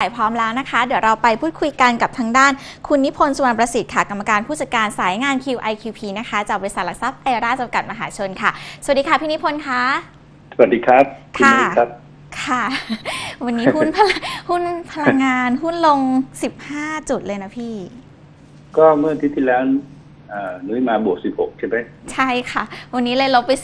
สายพร้อมแล้วนะคะ เดี๋ยวเราไปพูดคุยกันกับทางด้าน คุณนิพนธ์สุวรรณประสิทธิ์ค่ะ กรรมการผู้จัดการสายงาน QIQP นะคะ จากบริษัทหลักทรัพย์ไอราจำกัดมหาชนค่ะ สวัสดีค่ะ พี่นิพนธ์คะ สวัสดีครับณค่ะนุ้ยครับค่ะ วันนี้หุ้นพลหุ้นพลังงานหุ้นลง 15 จุดเลยนะพี่ ก็เมื่ออาที่ที่แล้วเอ่อนุ้ยมาบวก 16 ใช่ไหมใช่ค่ะ วันนี้เลยลบไป 15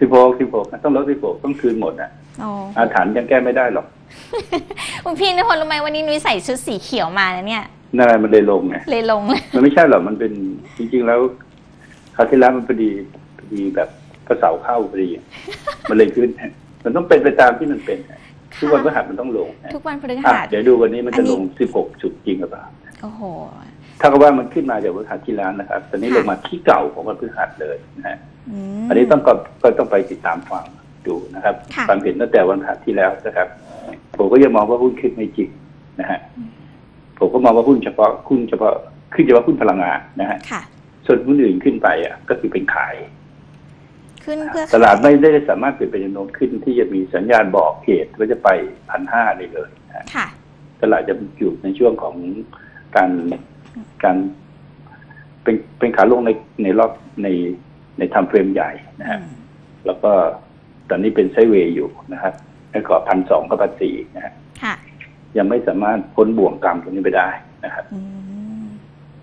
16 16 ต้องลด16 ต้องคืนหมดอะโอ้อาถรรพ์ยังแก้ไม่ได้หรอก คุณพี่นิพนธ์รู้ไหมวันนี้นุ้ยใส่ชุดสีเขียวมานะเนี่ยนั่นแหละมันเลยลงไงเลยลงเลยมันไม่ใช่หรอกมันเป็นจริง ๆ แล้วคราวที่แล้วมันพอดีพอดีแบบกระเสาเข้าพอดีมันเลยขึ้น มันต้องเป็นไปตามที่มันเป็นทุกวันพฤหัสมันต้องลงนะทุกวันพฤอะหัสเดี๋ยวดูวันนี้มันอัจะนนี้ลง16จุดจริงหรือเปล่าโอ้โหถ้ากับว่ามันขึ้นมาจากพฤหัสที่แล้วนะครับ ตอนนี้ค่ะลงมาที่เก่าของวันพฤหัสเลยนะฮะมอันนี้ต้องก็ก็ต้องไปติดตามฟังดูนะครับค่ะความเห็นตั้งแต่วันพฤหัสที่แล้วนะครับ ผมก็ยังมองว่าหุ้นขึ้นไม่จริงนะฮะอืมผมก็มองว่าหุ้นเฉพาะหุ้นเฉพาะขึ้นเฉพาะหุ้นพลังงานนะฮะค่ะส่วนหุ้นอื่นขึ้นไปอะก็คือเป็นขายขึ้นเพื่อตลาดไม่ได้สามารถเปลี่ยนไปในโน้มขึ้นที่จะมีสัญญาณบอกเหตุว่าจะไปพันห้าเลยเลยนะฮะค่ะตลาดจะอยู่ในช่วงของการการเป็นเป็นขาลงในในรอบในในทำเฟรมใหญ่นะฮะอืมแล้วก็ตอนนี้เป็นไซด์เวย์อยู่นะครับ แล้วก็พันสองกับพันสี่นะฮะค่ะยังไม่สามารถพ้นบ่วงกรรมตรงนี้ไปได้นะครับอืม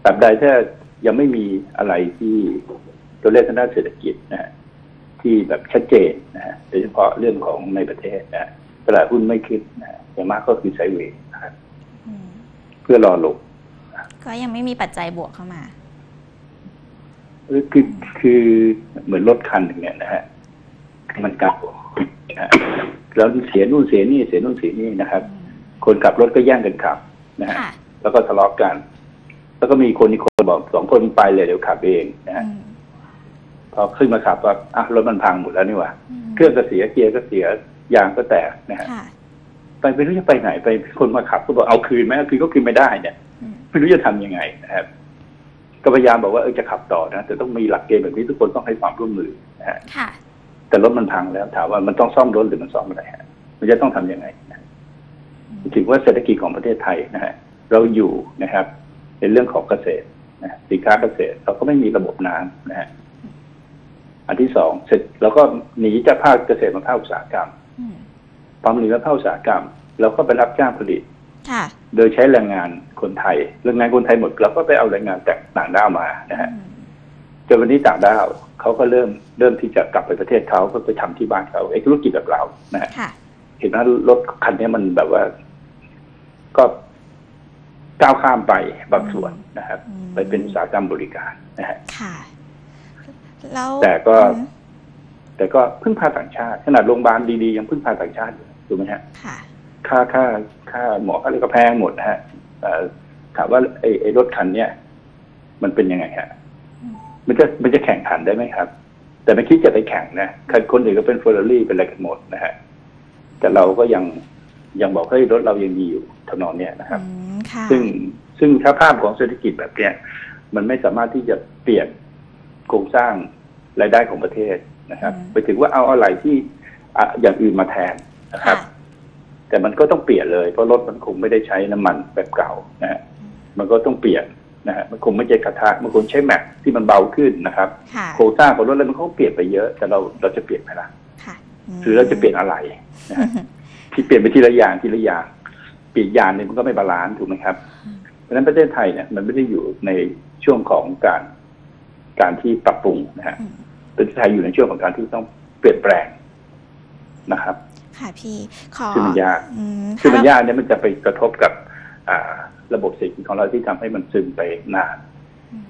ตราบใดถ้ายังไม่มีอะไรที่ตัวเลขทางด้านเศรษฐกิจนะฮะที่แบบชัดเจนนะฮะโดยเฉพาะเรื่องของในประเทศนะฮะตลาดหุ้นไม่ขึ้นนะฮะอย่างมากก็คือไซด์เวย์นะครับอืมเพื่อรอลงก็ยังไม่มีปัจจัยบวกเข้ามาคือคือเหมือนรถคันหนึ่งเนี่ยนะฮะมันเก่านะฮะ แล้วเสียนู่นเสียนี่เสียนู่นเสียนี่นะครับ คนขับรถก็แย่งกันขับนะฮะค่ะแล้วก็ทะเลาะกัน แล้วก็มีคนอีกคนบอกสองคนไปเลยเดี๋ยวขับเองนะฮะอืมพอขึ้นมาขับว่าอะรถมันพังหมดแล้วนี่หว่ามเครื่องก็เสียเกียร์ก็เสียยางก็แตกนะฮะค่ะไปไม่รู้จะไปไหน ไปคนมาขับก็บอกเอาคืนไหมเอาคืนก็คืนไม่ได้เนี่ยอืมไม่รู้จะทำยังไงนะครับ ก็พยายามบอกว่าเออจะขับต่อนะแต่ต้องมีหลักเกณฑ์แบบนี้ทุกคนต้องให้ความร่วมมือนะฮะค่ะ แต่รถมันพังแล้วถามว่ามันต้องซ่อมรถหรือมันซ่อมอะไรฮะมันจะต้องทำยังไงนะถือว่าเศรษฐกิจของประเทศไทยนะฮะเราอยู่นะครับในเรื่องของเกษตรนะสินค้าเกษตร เราก็ไม่มีระบบน้ำนะฮะอันที่สองเสร็จเราก็หนีจากภาคเกษตรมาภาคอุตสาหกรรมอืมพอหนีมาภาคอุตสาหกรรมเราก็ไปรับจ้างผลิตค่ะโดยใช้แรงงานคนไทยแรงงานคนไทยหมดเราก็ไปเอาแรงงานจากต่างด้าวมานะฮะอืม จนวันนี้ต่างด้าวเขาก็เริ่มเริ่มที่จะกลับไปประเทศเขาก็ไปทำที่บ้านเขาไอ้ธุรกิจแบบเรานะฮะค่ะเห็นว่ารถคันนี้มันแบบว่า ก็ก้าวข้ามไปบางส่วนนะครับอืมไปเป็นอุตสาหกรรมบริการนะฮะค่ะแล้วแต่ก็อืมแต่ก็พึ่งพาต่างชาติ ขนาดโรงพยาบาลดีๆยังพึ่งพาต่างชาติอยู่ถูกไหมฮะค่ะค่าค่าค่าหมอค่าอะไรก็แพงหมดนะฮะเอ่อถามว่าไอ้ไอ้รถคันเนี้ยมันเป็นยังไงฮะอื มมันจะมันจะแข่งขันได้ไหมครับ แต่ไม่คิดจะไปแข่งนะคันคนอื่นก็เป็นเฟอร์รารี่เป็นอะไรกันหมดนะฮะแต่เราก็ยังยังบอกให้ยรถเรายังดีอยู่ทำนองเนี้ยนะครับอืมค่ะซึ่งซึ่งถ้าภาพของเศรษฐกิจแบบเนี้ยมันไม่สามารถที่จะเปลี่ยนโครงสร้างรายได้ของประเทศนะครับ ไปถึงว่าเอาอะไรที่อะอย่างอื่นมาแทนนะครับค่ะแต่มันก็ต้องเปลี่ยนเลยเพราะรถมันคงไม่ได้ใช้น้ำมันแบบเก่านะฮะมันก็ต้องเปลี่ยน นะฮะมันคงไม่ใช่กระทะมันคงใช้แม็กที่มันเบาขึ้นนะครับ ค่ะโครงสร้างของรถอะไรมันก็เปลี่ยนไปเยอะ แต่เราเราจะเปลี่ยนไหมล่ะค่ะมหรือเราจะเปลี่ยนอะไรนะฮะที่เปลี่ยนไปทีละอย่างทีละอย่างเปลี่ยนอย่างหนึงมันก็ไม่บาลานซ์ถูกไหมครับ เพราะฉะนั้นประเทศไทยเนี่ยมันไม่ได้อยู่ในช่วงของการการที่ปรับปรุงนะฮะอืมประเทศไทยอยู่ในช่วงของการที่ต้องเปลี่ยนแปลงนะครับค่ะพี่ขอซึ่งมันยากอืมซึ่งมันค่ะยากเนี่ยมันจะไปกระทบกับ อ่า ระบบเศรษฐกิจของเราที่ทำให้มันซึมไปนาน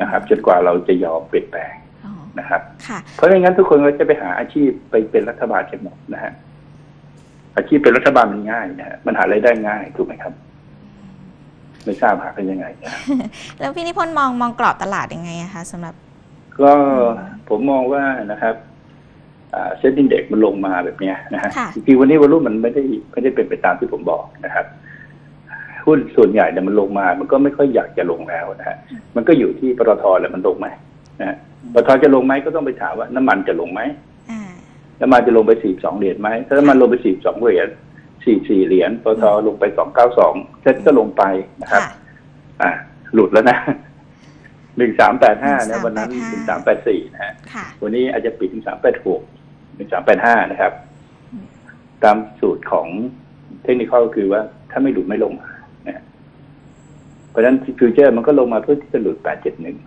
นะครับจนกว่าเราจะยอมเปลี่ยนแปลงอ๋อนะครับค่ะเพราะไม่งั้นทุกคนก็จะไปหาอาชีพไปเป็นรัฐบาลกันหมดนะฮะอาชีพเป็นรัฐบาลมันง่ายนะฮะมันหารายได้ง่ายถูกไหมครับ ไม่ทราบหากันยังไงนะแล้วพี่นิพนธ์มองมองกรอบตลาดยังไงอะคะสำหรับ ก็ผมมองว่านะครับเซ็นดินเด็กมันลงมาแบบเนี้ยนะฮะค่ะจริงๆวันนี้วอลุ่มมันไม่ได้ไม่ได้เป็นไปตามที่ผมบอกนะครับ หุ้นส่วนใหญ่เนี่ยมันลงมา มันก็ไม่ค่อยอยากจะลงแล้วนะฮะมันก็อยู่ที่ปตทแหละมันลงไหมนะฮะปตทจะลงไหมก็ต้องไปถามว่าน้ำมันจะลงไหมอ่าน้ำมันจะลงไปสี่สองเหรียญไหมถ้าน้ำมันลงไปสี่สองเหรียญสี่สี่เหรียญปตทลงไปสองเก้าสองเซ็ตก็ลงไปนะครับค่ะอ่า หลุดแล้วนะหนึ่งสามแปดห้านะวันนั้นห1385นึ่งสามแปดสี่นะฮะค่ะวันนี้อาจจะปิดหนึ่งสามแปดหกหนึ่งสามแปดห้านะครับอืมตามสูตรของเทคนิคก็คือว่าถ้าไม่หลุดไม่ลงนะฮะ เพราะฉะนั้นฟิวเจอร์มันก็ลงมาเพื่อที่จะหลุดแปดเจ็ดหนึ่ง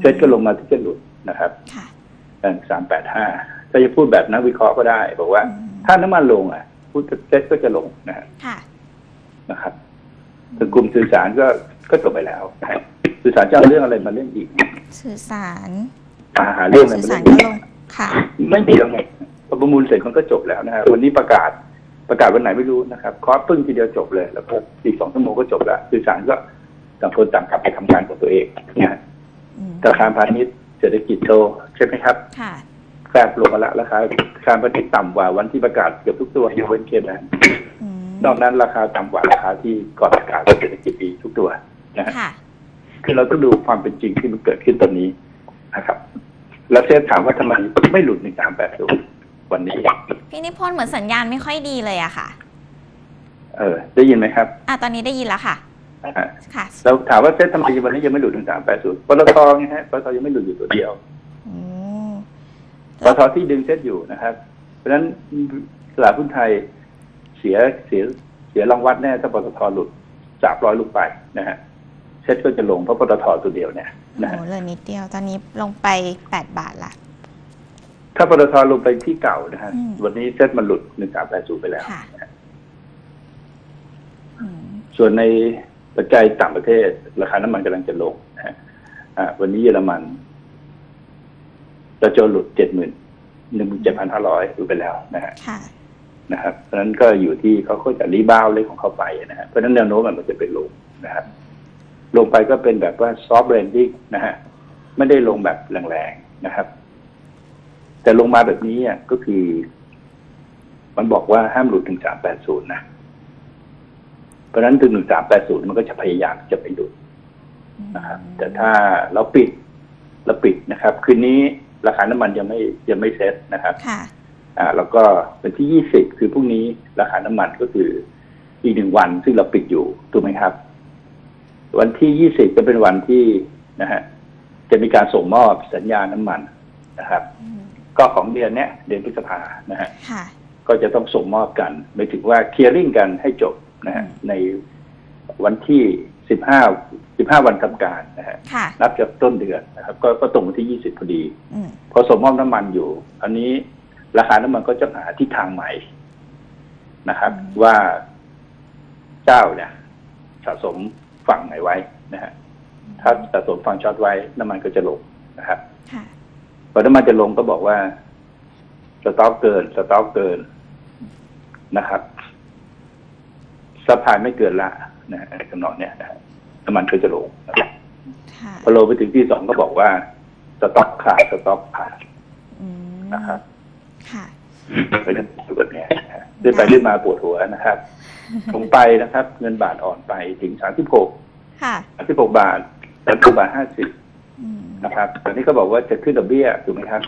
เซ็ตก็ลงมาที่จะหลุดนะครับค่ะสามแปดห้าถ้าจะพูดแบบนักวิเคราะห์ก็ได้ บอกว่าอืมถ้าน้ำมันลงอะพูดเซ็ตก็จะลงนะฮะค่ะนะครับส่วนกลุ่มสื่อสารก็ก็จบไปแล้วนะฮะสื่อสารจะเอาเรื่องอะไรมาเล่นอีก สื่อสารอาหาเรื่องอะไรสื่อมาสารเล่นก็อีกลงค่ะ ไม่มีแล้วไงพอประมูลเสร็จมันก็จบแล้วนะฮะวันนี้ประกาศประกาศวันไหนไม่รู้นะครับเคอปึ้งทีเดียวจบเลย แล้วก็อีกสองชั่วโมงก็จบแล้วสื่อสารก็ ต่างคนต่างกลับไปทำงานของตัวเองนะฮะอืมธนาคารพาณิชย์เศรษฐกิจโตใช่ไหมครับค่ะแคบลงมาละราคาคารพาณิชย์ต่ำกว่าวันที่ประกาศเกือบทุกตัวยกเว้นเคมนะอืมนอกนั้นราคาต่ำกว่าราคาที่ก่อนประกาศเศรษฐกิจปีทุกตัวนะฮะค่ะคือเราต้องดูความเป็นจริงที่มันเกิดขึ้นตอนนี้นะครับ แล้วเซฟถามว่าทำไมไม่หลุดหนึ่งสามแปดศูนย์วันนี้ พี่นิพนธ์เหมือนสัญญาณไม่ค่อยดีเลยอะค่ะ เออ ได้ยินไหมครับ อะตอนนี้ได้ยินแล้วค่ะอะ ค่ะเราถามว่าเซฟทำไมวันนี้ยังไม่หลุดหนึ่งสามแปดศูนย์ปตทไงฮะปตทยังไม่หลุดอยู่ตัวเดียวอืมปตทที่ดึงเซตอยู่นะครับ เพราะฉะนั้นตลาดหุ้นไทยเสียเสียเสียรางวัลแน่ถ้าปตทหลุดสามร้อยลูกไปนะฮะเซตก็จะลงเพราะปตทตัวเดียวเนี่ยนะโอ้ฮะเหลือนิดเดียวตอนนี้ลงไปแปดบาทละถ้าปตทลงไปที่เก่านะฮะอืมวันนี้เซตมันหลุดหนึ่งสามแปดศูนย์ไปแล้วค่ะอืมส่วนใน ปัจจัยต่างประเทศ ราคาน้ำมันกำลังจะลงนะฮะอ่าวันนี้เยอรมันจะโจหลุดเจ็ดหมื่นหนึ่งหมื่นเจ็ดพันห้าร้อยไปแล้วนะฮะค่ะนะครับ เพราะฉะนั้นก็อยู่ที่เขาก็จะรีบาวเลยของเขาไปนะฮะเพราะฉะนั้นแนวโน้มมันจะเป็นลงนะครับลงไปก็เป็นแบบว่าซอฟต์แลนดิ้งนะฮะไม่ได้ลงแบบแรงๆนะครับ แต่ลงมาแบบนี้อะก็คือ มันบอกว่าห้ามหลุดถึงสามแปดศูนย์นะ เพราะฉะนั้นถึงหนึ่งสามแปดศูนย์มันก็จะพยายามจะไปหลุดนะครับ แต่ถ้าเราปิดเราปิดนะครับ คืนนี้ราคาน้ำมันยังไม่ยังไม่เซ็ตนะครับค่ะอ่า แล้วก็วันที่ยี่สิบคือพรุ่งนี้ราคาน้ำมันก็คืออีกหนึ่งวันซึ่งเราปิดอยู่ถูกไหมครับ วันที่ยี่สิบจะเป็นวันที่นะฮะจะมีการส่งมอบสัญญาน้ำมันนะครับอืมก็ของเดือนเนี้ยเดือนพฤษภานะฮะค่ะก็จะต้องส่งมอบกันหมายถึงว่าเคลียร์ริงกันให้จบ นะฮะอืมในวันที่สิบห้าสิบห้าวันทำการนะฮะค่ะนับจากต้นเดือนนะครับ ก็ก็ตรงวันที่ยี่สิบพอดีอืมพอส่งมอบน้ำมันอยู่ อันนี้ราคาน้ำมันก็จะหาทิศทางใหม่นะครับ ว่าเจ้าเนี่ย สะสมฝั่งไหนไว้นะฮะถ้าสะสมฝั่งช็อตไว้ น้ำมันก็จะลงนะครับค่ะพอน้ำมันจะลงก็บอกว่าสต็อกเกินสต็อกเกินนะครับ สะพายไม่เกินละนะฮะอะไรกำนองเนี่ยนะฮะน้ำมันก็จะลงนะครับค่ะพอลงไปถึงที่สองก็บอกว่า สต็อกขาดสต็อกผ่านอืมนะครับค่ะไปเรื่องแบบเนี้ยนะฮะเรื่อยไปเรื่อยมาปวดหัวนะครับลงไปนะครับ เงินบาทอ่อนไปถึงสามสิบหกค่ะสามสิบหกบาทสามสิบบาทห้าสิบอืมนะครับตอนนี้ก็บอกว่าจะขึ้นดอกเบี้ยถูกไหมครับ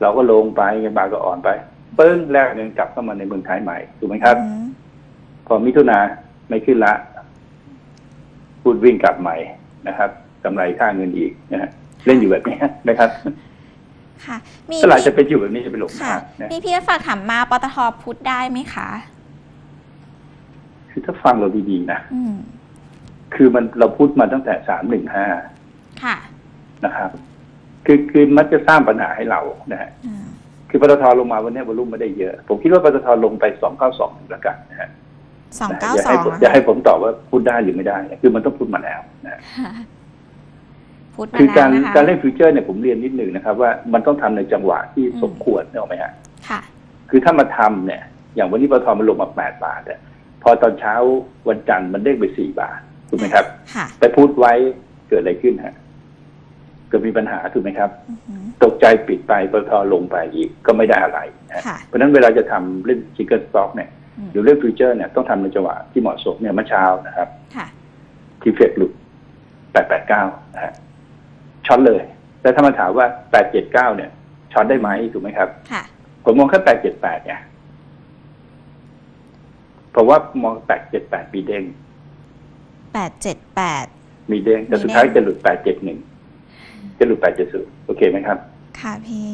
เราก็ลงไปเงินบาทก็อ่อนไปปึ้งแลกเงินกลับเข้ามาในเมืองไทยใหม่ถูกไหมครับอืม พอมิถุนาไม่ขึ้นละพูดวิ่งกลับใหม่นะครับกำไรค่าเงินอีกนะฮะเล่นอยู่แบบนี้นะครับค่ะมีตลาดจะพี่เป็นอยู่แบบนี้จะเป็นหลงค่ะทางนะมีพี่ฝากถามมาปตทพุทธได้ไหมคะคือถ้าฟังเราดีๆนะอืมคือมันเราพูดมาตั้งแต่สามหนึ่งห้าค่ะนะครับ คือคือมันจะสร้างปัญหาให้เรานะฮะอ่าคือปตทลงมาวันนี้วอลุ่มไม่ได้เยอะ ผมคิดว่าปตทลงไปสองเก้าสองแล้วกันนะฮะ สองเก้าอย่าสอให้งผมอย่าให้ผมตอบว่าพูดได้หรือไม่ได้ คือมันต้องพูดมาแล้วนะพุทธมาคือแล้กาวรนะคะการเล่นฟิวเจอร์เนี่ยผมเรียนนิดหนึ่งนะครับ ว่ามันต้องทำในจังหวะที่อืมสมควรเนกอะไหมฮะค่ะ คือถ้ามาทำเนี่ย อย่างวันนี้ปตทมันลงมาแปดบาทเนี่ยพอตอนเช้าวันจันทร์มันเด้งไปสี่บาทถูกไหมครับค่ะไปพูดไว้เกิดอะไรขึ้นฮะเกิดมีปัญหาถูกไหมครับอือหือตกใจปิดไปปตทลงไปอีกก็ไม่ได้อะไรนะค่ะเพราะฉะนั้นเวลาจะทำเล่นชิคเก้นสต็อกเนี่ยอืม หรือเล่นฟิวเจอร์เนี่ยต้องทำในจังหวะที่เหมาะสมเนี่ยเมื่อเช้านะครับค่ะที่เฟดหลุดแปดแปดเก้านะฮะช็อตเลยแต่ถ้ามาถามว่าแปดเจ็ดเก้าเนี่ยช็อตได้ไหมถูกไหมครับค่ะผมมองแค่แปดเจ็ดแปดเนี่ยเพราะว่ามองแปดเจ็ดแปดมีเด้งแปดเจ็ดแปดมีเด้งแต่มีเด้งสุดท้ายจะหลุดแปดเจ็ดหนึ่งจะหลุดแปดเจ็ดศูนย์โอเคไหมครับ ค่ะพี่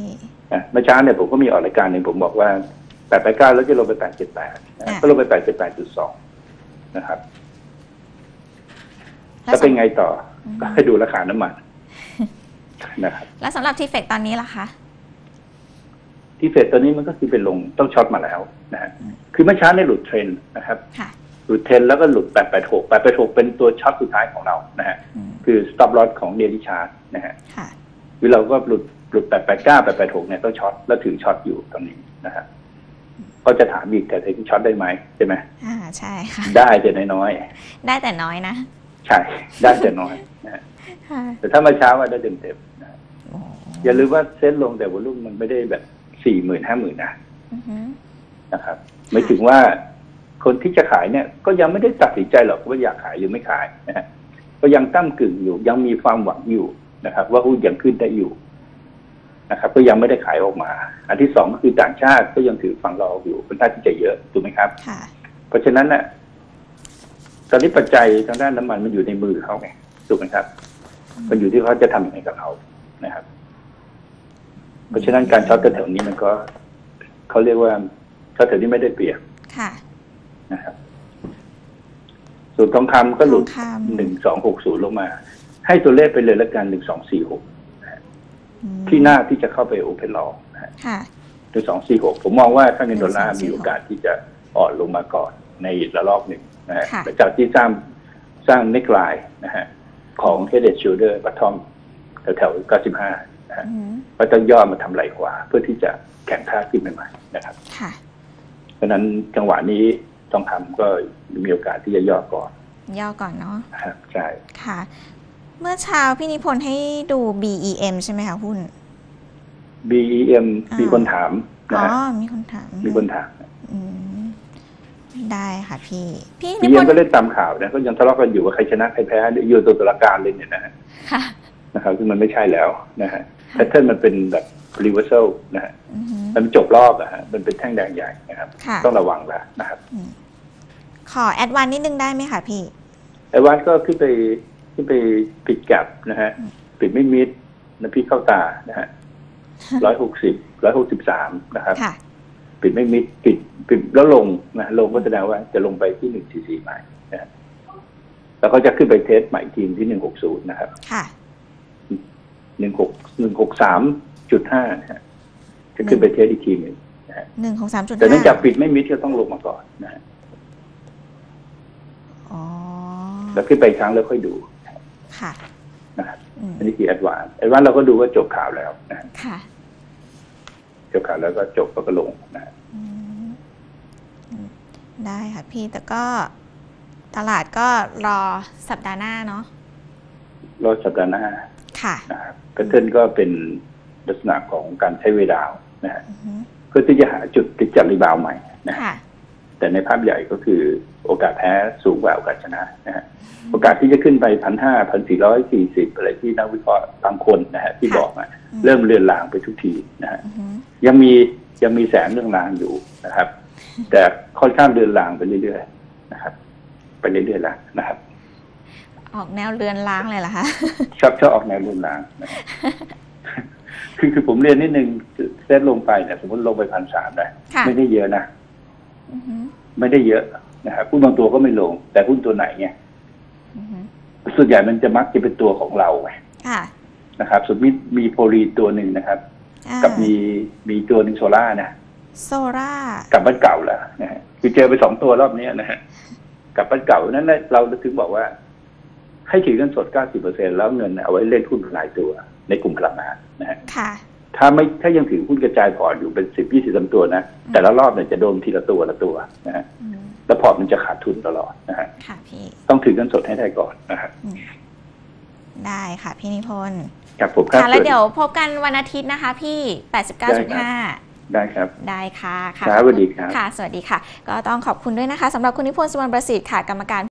นะเมื่อเช้าเนี่ยผมก็มีออกรายการหนึ่งผมบอกว่า แปดแปดเก้าแล้วจะลงไปแปดเจ็ดแปดอะก็ลงไปแปดเจ็ดแปดจุดสองนะครับแล้วจะเป็นไงต่ออืมก็ให้ดูราคาน้ำมันนะครับ แล้วสำหรับทีเฟกตอนนี้ล่ะคะที่เฟดตัวนี้มันก็คือเป็นลงต้องช็อตมาแล้วนะฮะอืมคือเมื่อเช้าเนี่ยหลุดเทรนด์นะครับค่ะหลุดเทรนด์แล้วก็หลุดแปดแปดหกแปดแปดหกเป็นตัวช็อตสุดท้ายของเรานะฮะอืมคือ stop loss ของเดลิชาร์นะฮะค่ะคือเราก็หลุดหลุดแปดแปดเก้าแปดแปดหกเนี่ยต้องช็อตแล้วถือช็อตอยู่ตรงนี้นะฮะ ก็จะถามอีกแต่ถึงช็อตได้ไหมใช่ไหมอ่าใช่ค่ะ ได้แต่น้อยได้แต่น้อยนะๆใช่ได้แต่น้อยนะฮะค่ะแต่ถ้าเมาเช้าว่าได้เต็มเต็มๆนะฮะโอ้อย่าลืมว่าเซ็ตลงแต่วอลุ่มมันไม่ได้แบบสี่หมื่นห้าหมื่นนะอือหือนะครับไม่ถึงว่าคนที่จะขายเนี่ย ก็ยังไม่ได้ตัดสินใจหรอกว่าอยากขายหรือไม่ขายนะฮะก็ยังตั้มกึ่งอยู่ยังมีความหวังอยู่นะครับ ว่าหุ้นยังขึ้นได้อยู่ นะครับ ก็ยังไม่ได้ขายออกมา อันที่สองก็คือต่างชาติก็ยังถือฝั่งเราอยู่เป็นท่าที่จะเยอะถูกไหมครับค่ะเพราะฉะนั้นน่ะตอนนี้ปัจจัยทางด้านน้ำมันมันอยู่ในมือเขาไงถูกไหมครับ มันอยู่ที่เขาจะทำยังไงกับเรานะครับ เพราะฉะนั้นการช็อตแถวๆนี้มันก็เขาเรียกว่าช็อตแถวนี้ไม่ได้เปรียบค่ะนะครับส่วนทองคำก็หลุดทองคำหนึ่งสองหกศูนย์ลงมา ให้ตัวเลขไปเลยละกันหนึ่งสองสี่หกอืม ที่หน้าที่จะเข้าไปโอเพนลอนะฮะค่ะหนึ่งสองสี่หกผมมองว่าถ้าเงินดอลลาร์1246มีโอกาสที่จะอ่อนลงมาก่อนในระลอกหนึ่งนะฮะค่ะหลังจากที่สร้างสร้างเนกไลน์นะฮะของ Head and Shoulder Bottom แถวๆ95นะฮะอือหือก็ต้องย่อมาทำไหลขวาเพื่อที่จะแข่งท่าขึ้นใหม่ๆนะครับค่ะเพราะฉะนั้นจังหวะนี้ต้องทำก็มีโอกาสที่จะย่อก่อนย่อก่อนเนาะนะครับใช่ค่ะ เมื่อเช้าพี่นิพนธ์ให้ดู BEM ใช่ไหมคะหุ้น BEM อ่ามีมีคนถามอ๋นะอฮะมีคนถาม มีคนถามอืมได้ค่ะพี่ พี่นิบีพเอ็มนธ์ก็เล่นตามข่าวนะก็ยังทะเลาะกันอยู่ว่าใครชนะใครแพ้อยู่ตัวตุลาการเลยเนี่ยนะฮะค่ะนะครับซึ่งมันไม่ใช่แล้วนะฮะแพทเทิร์นมันเป็นแบบ reversal นะฮะอือหือมันจบรอบอะฮะมันเป็นแท่งแดงใหญ่นะครับค่ะต้องระวังแล้วนะครับ ขอแอดวานนิดนึงได้ไหมคะพี่ไอ้วันก็ขึ้นไป ขึ้นไปปิดแกับนะฮะอืมปิดไม่มิดนะพี่เข้าตานะฮะร้อยหกสิบร้อยหกสิบสามนะครับค่ะปิดไม่มิดปิดปิดแล้วลงนะลงก็แสดงว่าจะลงไปที่หนึ่งสี่สี่ใหม่นะฮะแล้วก็จะขึ้นไปเทสใหม่อีกทีที่หนึ่งหกศูนย์นะครับค่ะหนึ่งหกหนึ่งหกสามจุดห้านะฮะจะขึ้นไปเทสอีกทีหนึ่งนะฮะหนึ่งของสามจุดแต่เนื่องจากห้าปิดไม่มิดก็ต้องลงมาก่อนนะฮะอ๋อแล้วขึ้นไปอีกครั้งแล้วค่อยดู ค่ะนะครับอืมอันนี้คือแอดวานแอดวานเราก็ดูว่าจบข่าวแล้วนะฮะค่ะ จบข่าวแล้วก็จบแล้วก็ลงนะฮะอืมอืมได้ค่ะพี่แต่ก็ตลาดก็รอสัปดาห์หน้าเนาะรอบสัปดาห์หน้า ค่ะนะครับแพทเทิร์นก็เป็นลักษณะของการใช้เวลานะฮะอือหือเพื่อที่จะหาจุดที่จะรีบาวด์ใหม่นะฮะค่ะแต่ในภาพใหญ่ก็คือ โอกาสแพ้สูงกว่าโอกาสชนะนะฮะโอกาสที่จะขึ้นไปพันห้าพันสี่ร้อยสี่สิบอะไรที่นักวิเคราะห์บางคนนะฮะที่ค่ะบอกอะอืมเริ่มเลือนลางไปทุกทีนะฮะอือหือยังมียังมีแสงเรื่องรางอยู่นะครับ แต่ค่อนข้างเลือนลางไปเรื่อยๆนะครับ ไปเรื่อยๆแล้วนะครับ ออกแนวเรือนล้างเลยเหรอคะชอบชอบออกแนวเลือนลางนะครับคือคือผมเรียนนิดนึงเซตลงไปเนี่ยสมมติลงไปพันสามนะค่ะไม่ได้เยอะนะอือหือไม่ได้เยอะ นะครับหุ้นบางตัวก็ไม่ลง แต่หุ้นตัวไหนเนี่ยอือหือส่วนใหญ่มันจะมักจะเป็นตัวของเราไงค่ะนะครับสมมติมีโพลีตัวหนึ่งนะครับอ่ากับมีมีตัวหนึ่งโซล่านะโซล่ากลับบ้านเก่าแล้วนะฮะคือเจอไปสองตัวรอบเนี้ยนะฮะกลับบ้านเก่านั้นน่ะเราถึงบอกว่า ให้ถือเงินสด90%แล้วเงินเอาไว้เล่นหุ้นรายตัว ในกลุ่มพลังงานนะฮะค่ะถ้าไม่ถ้ายังถือหุ้นกระจายพอร์ตอยู่เป็นสิบยี่สิบตัวนะแต่ละรอบเนี่ยจะโดนทีละตัวละตัวนะฮะอืม แล้วพอร์ตมันจะขาดทุนตลอดนะฮะค่ะพี่ต้องถือเงินสดให้ได้ก่อนนะฮะอืมได้ค่ะพี่นิพนธ์ครับผมครับค่ะแล้วเดี๋ยวพบกันวันอาทิตย์นะคะ พี่ 89.5 ได้ครับ ได้ค่ะค่ะครับสวัสดีครับค่ะ สวัสดีค่ะ ก็ต้องขอบคุณด้วยนะคะสำหรับคุณนิพนธ์สุวรรณประสิทธิ์ค่ะกรรมการ